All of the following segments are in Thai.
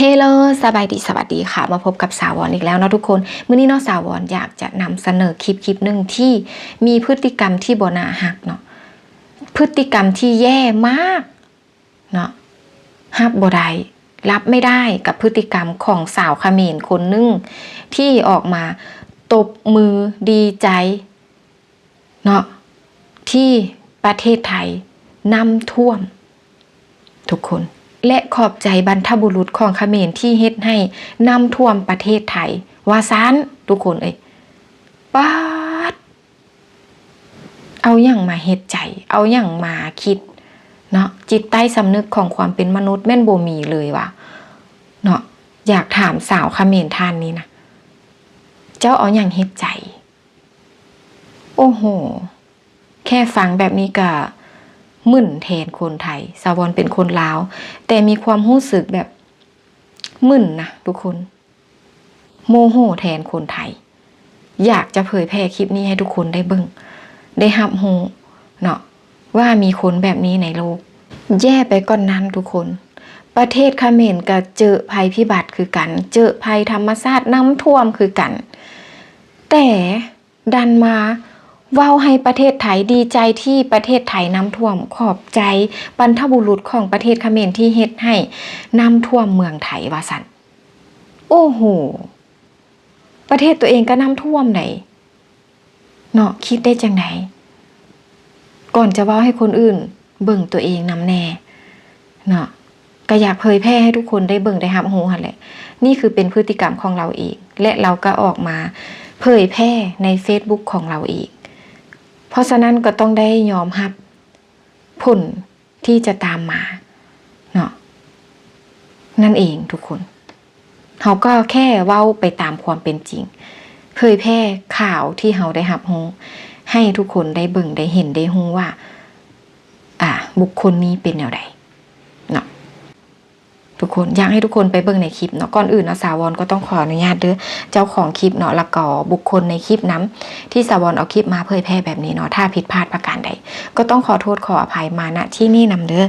เฮลโลสบายดีสวัสดีค่ะ มาพบกับสาวอนอีกแล้วนะทุกคนมื้อนี้เนาะสาวอนอยากจะนำเสนอคลิปคลิปหนึ่งที่มีพฤติกรรมที่บนาหักเนาะพฤติกรรมที่แย่มากเนาะฮับบ่ไดรับไม่ได้กับพฤติกรรมของสาวเขมรคนนึงที่ออกมาตบมือดีใจเนาะที่ประเทศไทยน้ำท่วม ทุกคน และขอบใจบรรทบุรุษของเขมรที่เฮ็ดให้น้ำท่วมประเทศไทย ว่าซานทุกคนเอ้ยป้าด เอาอย่างมาเฮ็ดใจ เอาอย่างมาคิด เนาะจิตใต้สำนึกของความเป็นมนุษย์แม่นบ่มีเลยว่ะเนาะอยากถามสาวเขมรท่านนี้นะเจ้าเอาอย่างเฮ็ดใจ โอ้โห แค่ฟังแบบนี้ก็ มึนแทนคนไทย สาวอนเป็นคนลาว แต่มีความรู้สึกแบบมึนนะทุกคน โมโหแทนคนไทย อยากจะเผยแพร่คลิปนี้ให้ทุกคนได้เบิ่งได้หับหูเนาะว่ามีคนแบบนี้ในโลก แย่ไปก่อนนั้นทุกคน ประเทศเขมรก็เจอภัยพิบัติคือกัน เจอภัยธรรมชาติน้ำท่วมคือกัน แต่ดันมา ว้าให้ประเทศไทยดีใจที่ประเทศไทยน้ำท่วมขอบใจบรรทบุรุษของประเทศเขมรที่เฮ็ดให้น้ำท่วมเมืองไทยว่าสันโอ้โหประเทศตัวเองก็น้ำท่วมไหนเนาะคิดได้จังไหน ก่อนจะว้าให้คนอื่น เบิ่งตัวเองนำแน่เนาะก็อยากเผยแพร่ให้ทุกคนได้เบิ่งได้รับรู้หั่นแหละ นี่คือเป็นพฤติกรรมของเราเอง และเราก็ออกมาเผยแพร่ใน Facebook ของเราเอง เพราะฉะนั้นก็ต้องได้ยอมรับผลที่จะตามมาเนาะนั่นเองทุกคนเขาก็แค่เว้าไปตามความเป็นจริง เผยแพร่ข่าวที่เขาได้รับหูให้ทุกคนได้เบิ่งได้เห็นได้หูว่า อ่า บุคคลนี้เป็นแนวใด ทุกคนอยากให้ทุกคนไปเบิ่งในคลิปเนาะก่อนอื่นเนาะสาวรก็ต้องขออนุญาตเด้อเจ้าของคลิปเนาะล้วก็บุคคลในคลิปนั้นที่สาวรเอาคลิปมาเผยแพร่แบบนี้เนาะถ้าผิดพลาดประการใด ก็ต้องขอโทษขออภัยมาณที่นี่นำเด้อ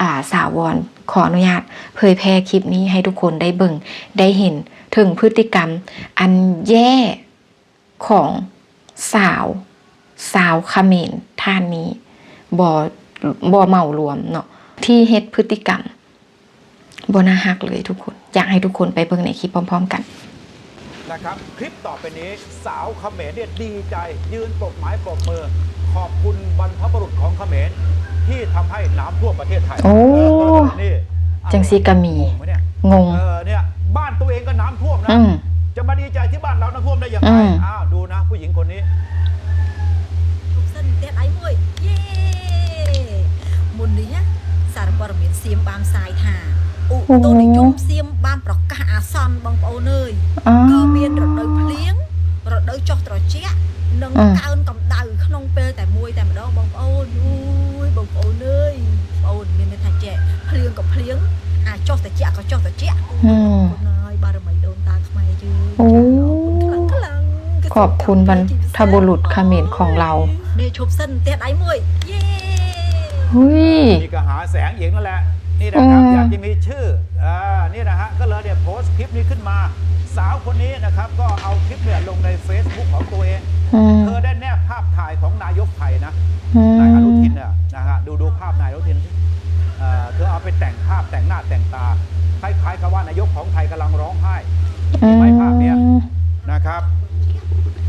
อ่าสาวรขออนุญาตเผยแพร่คลิปนี้ให้ทุกคนได้เบิ่งได้เห็นถึงพฤติกรรม อันแย่ของสาว สาวเขมรท่านนี้บ่บ่เหมารวมเนาะที่เฮ็ดพฤติกรรม บนาหักเลยทุกคน อยากให้ทุกคนไปเบิ่งในคลิปพร้อม ๆ กันนะครับคลิปต่อไปนี้สาวเขมรเนี่ยดีใจ ยืนปรบไม้ปรบมือ ขอบคุณบรรพบุรุษของเขมรที่ทำให้น้ำท่วมประเทศไทยโอ้เจังซีกามีงงเออเนี่ยบ้านตัวเองก็น้ำท่วมนะจะมาดีใจที่บ้านเราน้ำท่วมได้อย่างไรอ้าวดูนะ ผู้หญิงคนนี้ทุกเส้นเด็ดไอ้มวยเย่มุนนี้ยสารปรมินเสียมบางสายทา อุตุนิยมเซียมบ้านประกาศอาซันบางปอนเลยก็มีรถโดยเพลี้ยงรถโดยจอดรถเจ๊ะนึ่งกานกับดาวขนมเปย์แต่มวยแต่มาดนบางปอนอุ้ยบางปอนเลยปอนมีในทางเจ๊ะเพลี้ยงกับเพลี้ยงอะจอดแต่เจ๊ะก็จอดแต่เจ๊ะคนน้อยบารมีโดนตาขมายจืดขอบคุณบรรพบุรุษขมิ้นของเราเนชุบเส้นเตะไอ้มวยเย้เฮ้ยนี่ก็หาแสงเองนั่นแหละ นี่นะครับอืมอยากจะมีชื่ออ่านี่นะฮะก็เลยเนี่ยโพสต์คลิปนี้ขึ้นมา สาวคนนี้นะครับก็เอาคลิปเนี่ยลงใน Facebook ของตัวเองอืมเธอได้แนบภาพถ่ายของนายกไทยนะอืนายอนุมทินน่ะนะฮะดูดูภาพนายอนุทินสิเอ่อเธอเอาไปแต่งภาพแต่งหน้าแต่งตาคล้ายๆกับว่านายกของไทยกำลังร้องไห้อืมไหมภาพเนี้ยนะครับ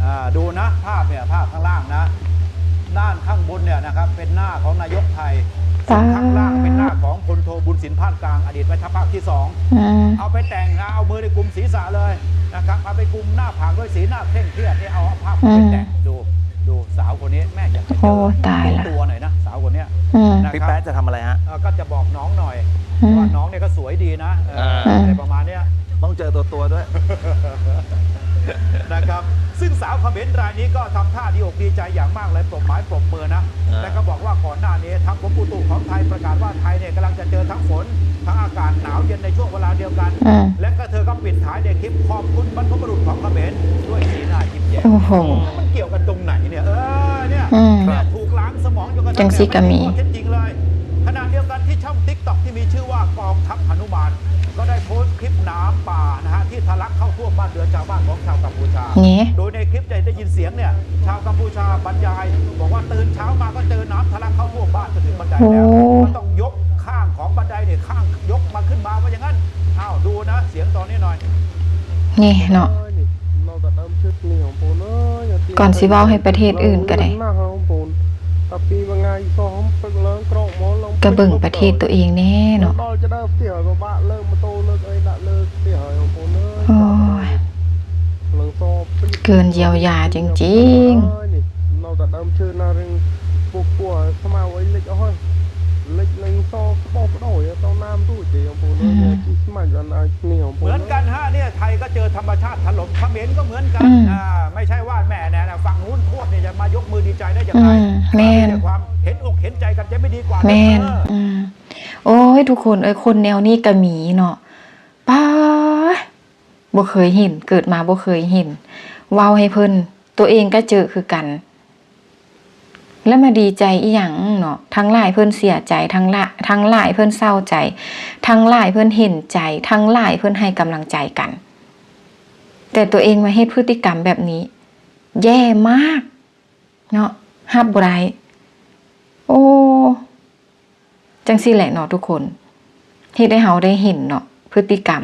อ่าดูนะภาพเนี่ยภาพข้างล่างนะด้านข้างบนเนี่ยนะครับเป็นหน้าของนายกไทยส่วนข้างล่างเป็นหน้าของพลโทบุญสินพาดกลางอดีตแม่ทัพภาคที่สองอืมเอาไปแต่งนะเอามือในกลุ่มศีรษะเลยนะครับเอาไปกลุ่มหน้าผากด้วยสีหน้าเคร่งเครียดนี่เอาภาพไปแต่งดูดูสาวคนนี้แม่อยากจะเจโอ้อตายละตัวหน่อยนะสาวคนเนี้ยอืมนะพี่ครับแป๊ะจะทำอะไรฮะเอ่อก็จะบอกน้องหน่อยอืมว่าน้องเนี่ยก็สวยดีนะเอออืมอะไรประมาณเนี้ยต้องเจอตัวตัวๆด้วย นะครับ ซึ่งสาวเขมรรายนี้ก็ทำท่าดีอกดีใจอย่างมากเลยปรบไม้ปรบมือนะอ่าและก็บอกว่าก่อนหน้านี้ทางกรมอุตุของไทยประกาศว่าไทยเนี่ยกำลังจะเจอทั้งฝนทั้งอากาศหนาวเย็นในช่วงเวลาเดียวกันอืมและก็เธอก็ปิดท้ายในคลิปขอบคุณบรรพบุรุษของเขมรด้วยสีหน้ายิ้มแย้มโอ้โหมันเกี่ยวกันตรงไหนเนี่ยเออเนี่ยอืมเนี่ยถูกล้างสมองจนกระทั่จังสิกะมีข้อเท็จจริงเลยขณะเดียวกันที่ช่องติ๊กต็อกที่มีชื่อว่ากองทัพหนุมานก็ได้โพสต์คลิปน้ำป่านะฮะ ที่ทะลักเข้าท่วมบ้านเรือนชาวบ้านของชาวกัมพูชา นี่โดยในคลิปจะได้ยินเสียงเนี่ยชาวกัมพูชาบรรยาย บอกว่าตื่นเช้ามาก็เจอน้ำทะลักเข้าท่วมบ้านจนถึงบันไดแล้วโอ้ก็ต้องยกข้างของบันไดเนี่ยข้างยกมาขึ้นมาว่าอย่างนั้นอ้าวดูนะ เสียงตอนนี้หน่อย นี่เนาะเราแต่เดิมชุดนี้ของปูนเอ้ยอย่าตีก่อนสิเว้าให้ประเทศอื่นก็ได้มากของปูนแต่ปีบางไงก็หอมปึกเลิงกรอกหมอลงก็เบิ่งประเทศตัวเองแน่เนาะ โตเลิกเอ้ยดะเลิกเที่ยวของปูนเอ้ยโอ้ยเลิงโซปีเกินเยียวยาจริงเอ้ยนี่เราแต่เดิมชื่อนาริงปุกปัวสมาไว้เล็กเอาให้เล็กเล็งโซก็บอกก็ได้อย่าต้องน้ำตู้เจีของปูนเอ้ยอย่าคิดสมัยกันไอ้นี่ของปูเหนมือนกันฮะเนี่ยไทยก็เจอธรรมชาติถล่มเขมรก็เหมือนกันอืมอ่าไม่ใช่ว่าแม่แน่นะฝั่งนู้นโทษเนี่ยจะมายกมือดีใจได้อย่างอืไรมแม่นแต่ความเห็นอกเห็นใจกันจะไม่ดีกว่าแม่นเอออืมโอ้ยทุกคนเอ้ยคนแนวนี้ก็มีเนาะป้าด บ่เคยเห็น เกิดมาบ่เคยเห็นเว้าให้เพิ่นตัวเองก็เจอคือกัน แล้วมาดีใจอีหยังเนาะทั้งหลายเพิ่นเสียใจทั้งละทั้งหลายเพิ่นเศร้าใจ ทั้งหลายเพิ่นเห็นใจทั้งหลายเพิ่นให้กำลังใจกัน แต่ตัวเองมาเฮ็ดพฤติกรรมแบบนี้ แย่มากเนาะฮับบ่ได้โอ้จังซี่แหละเนาะทุกคนที่ได้เฮาได้เห็นเนาะพฤติกรรม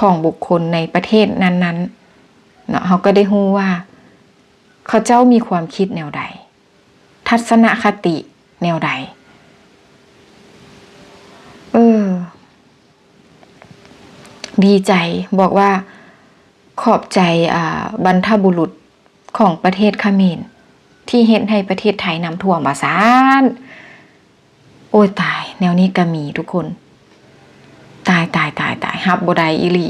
ของบุคคลในประเทศนั้นๆเนาะเฮาก็ได้ฮู้ว่า เขาเจ้ามีความคิดแนวใด ทัศนคติแนวใด เออ ดีใจบอกว่าขอบใจบรรทบุรุษของประเทศเขมรที่เฮ็ดให้ประเทศไทยน้ำท่วมมาซานโอ้ยตาย แนวนี้ก็มีทุกคน ตายตายตายตาย ฮับบไดอีหลี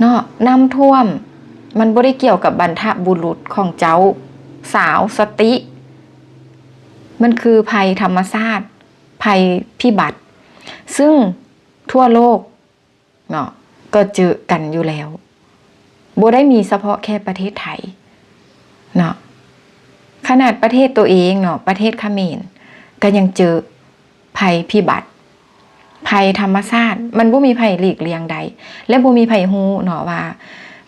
เนาะน้ำท่วม มันบ่ได้เกี่ยวกับบรรทบุรุษของเจ้า สาวสติ มันคือภัยธรรมชาติภัยพิบัติ ซึ่งทั่วโลกเนาะก็เจอกันอยู่แล้วบ่ได้มีเฉพาะแค่ประเทศไทยเนาะขนาดประเทศตัวเองเนาะประเทศเขมรก็ยังเจอภัยพิบัติ ภัยธรรมชาติมันบ่มีภัยหลีกเลี่ยงใด และบ่มีภัยฮู้เนาะว่า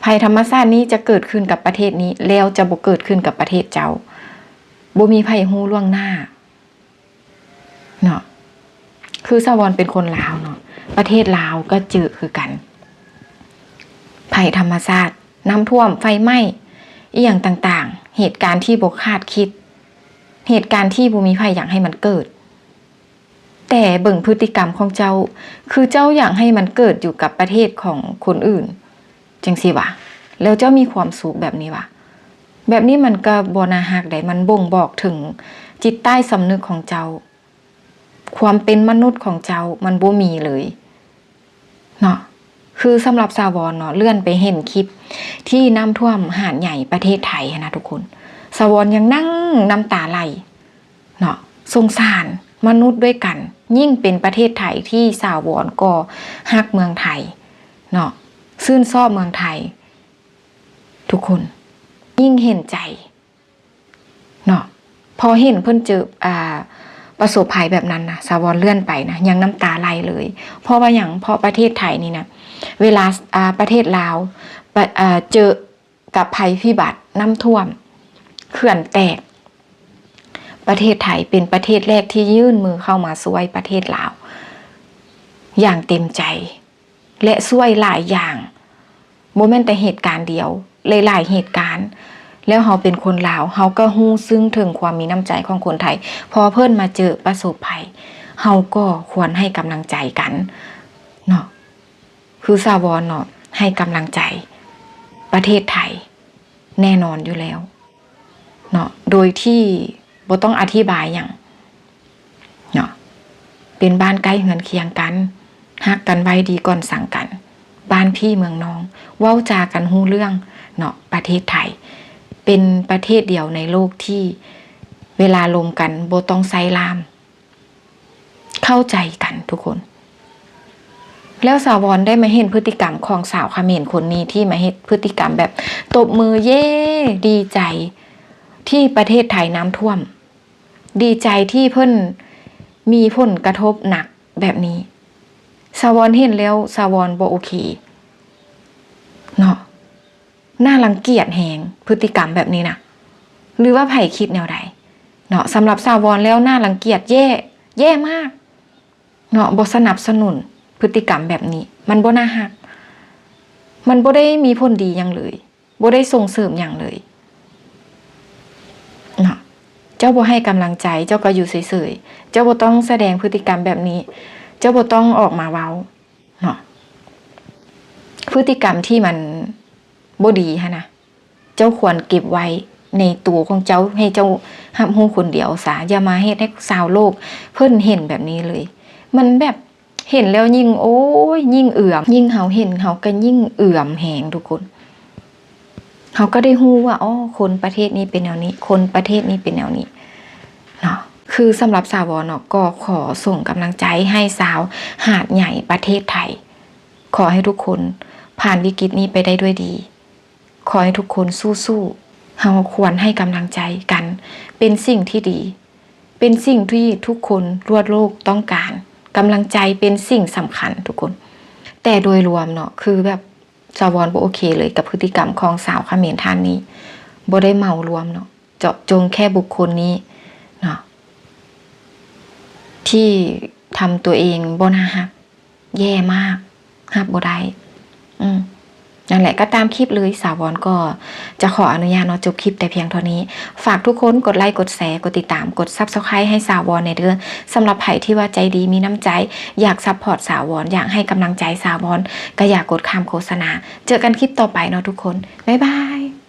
ภัยธรรมชาตินี้จะเกิดขึ้นกับประเทศนี้ แล้วจะบ่เกิดขึ้นกับประเทศเจ้าบ่มีภัยฮู้ล่วงหน้าเนาะคือสวรรค์เป็นคนลาวเนาะประเทศลาวก็เจอคือกัน ภัยธรรมชาติน้ำท่วมไฟไหม้อีอย่างต่างๆ เหตุการณ์ที่บกคาดคิด เหตุการณ์ที่บูมีภัยอยากให้มันเกิด แต่เบิ่งพฤติกรรมของเจ้า คือเจ้าอยากให้มันเกิดอยู่กับประเทศของคนอื่น จังสิวะแล้วเจ้ามีความสุขแบบนี้วะแบบนี้มันก็บนาหักได้มันบ่งบอกถึงจิตใต้สำนึกของเจ้า ความเป็นมนุษย์ของเจ้ามันบ่มีเลยเนาะคือสำหรับซาวอนเนาะเลื่อนไปเห็นคลิป ที่น้ำท่วมหาดใหญ่ประเทศไทยนะทุกคน สวรรค์ยังนั่งน้ำตาไหลเนาะสงสาร มนุษย์ด้วยกัน ยิ่งเป็นประเทศไทยที่สาวรก็ฮักเมืองไทยเนาะซื่นชอบเมืองไทย ทุกคน ยิ่งเห็นใจเนาะพอเห็นเพิ่นเจออ่าประสบภัยแบบนั้นนะสาวรเลื่อนไปนะยังน้ำตาไหลเลย เพราะว่าอย่างเพราะประเทศไทยนี่นะเวลาประเทศลาวเจอกับภัยพิบัติน้ำท่วมเขื่อนแตก ประเทศไทยเป็นประเทศแรกที่ยื่นมือเข้ามาช่วยประเทศลาว อย่างเต็มใจ และช่วยหลายอย่างโมเมนต์แต่เหตุการณ์เดียวหลายๆเหตุการณ์ แล้วเขาเป็นคนลาวเขาก็ฮู้ซึ้งถึงความมีน้ำใจของคนไทย พอเพิ่อนมาเจอประสบภัยเฮาก็ควรให้กำลังใจกันเนาะคือซาวอนเนาะให้กำลังใจ ประเทศไทย แน่นอนอยู่แล้วเนาะโดยที่ บ่ต้องอธิบายอย่างเนาะเป็นบ้านใกล้เฮือนเคียงกันฮักกันไว้ดีก่อนสั่งกัน บ้านพี่เมืองน้อง เว้าจากันฮู้เรื่องเนาะประเทศไทย เป็นประเทศเดียวในโลกที่เวลาลมกันโบต้องไซลาม เข้าใจกันทุกคน แล้วสาวรได้มาเห็นพฤติกรรมของสาวเมรคนนี้ที่มาเห็นพฤติกรรมแบบ ตบมือเย่ดีใจที่ประเทศไทยน้ำท่วม ดีใจที่เพิ่นมีผลกระทบหนักแบบนี้สาวอนเห็นแล้วสาวอนบ่โอเคเนาะน่ารังเกียจแหงพฤติกรรมแบบนี้นะหรือว่าไผ่คิดแนวใดเนาะสำหรับสาวอนแล้วน่ารังเกียจแย่ แย่มากเนาะบ่สนับสนุนพฤติกรรมแบบนี้ มันบ่น่าฮัก มันบ่ได้มีผลดีหยังเลยบ่ได้ส่งเสริมหยังเลย เจ้าบ่ให้กำลังใจ เจ้าก็อยู่เฉยๆ เจ้าบ่ต้องแสดงพฤติกรรมแบบนี้ เจ้าบ่ต้องออกมาเว้าเนาะ พฤติกรรมที่มันบ่ดีฮะนะ เจ้าควรเก็บไว้ในตัวของเจ้าให้เจ้าหับหูคนเดียวซะอย่ามาเฮ็ดให้สาวโลก เพิ่นเห็นแบบนี้เลย มันแบบเห็นแล้วยิ่งโอ้ยยิ่งเอื่อม ยิ่งเฮาเห็นเฮาก็ยิ่งเอื่อมแหงทุกคน เฮาก็ได้ฮู้ว่าอ๋อคนประเทศนี้เป็นแนวนี้ คนประเทศนี้เป็นแนวนี้เนาะคือสำหรับสาวเนาะก็ขอส่งกำลังใจให้สาวหาดใหญ่ประเทศไทย ขอให้ทุกคนผ่านวิกฤตนี้ไปได้ด้วยดี ขอให้ทุกคนสู้ๆเฮาควรให้กำลังใจกัน เป็นสิ่งที่ดี เป็นสิ่งที่ทุกคนทั่วโลกต้องการกำลังใจเป็นสิ่งสำคัญทุกคน แต่โดยรวมเนาะคือแบบ สาวรบ่โอเคเลยกับพฤติกรรมของสาวเขมรท่านนี้บ่ได้เมารวมเนาะเจาะจงแค่บุคคลนี้เนาะที่ทำตัวเองบ่น่าฮัก แย่มากฮักบ่ได้อืม นั่นแหละก็ตามคลิปเลยสาวรก็จะขออนุญาตเนาะจบคลิปแต่เพียงเท่านี้ ฝากทุกคนกดไลค์กดแชร์กดติดตามกดซับสไครต์ให้สาวรในเรื่องสำหรับไผ่ที่ว่าใจดีมีน้ำใจ อยากซัพพอร์ตสาวรอยากให้กำลังใจสาวรก็อยากกดคำโฆษณา เจอกันคลิปต่อไปเนาะทุกคนบ๊ายบาย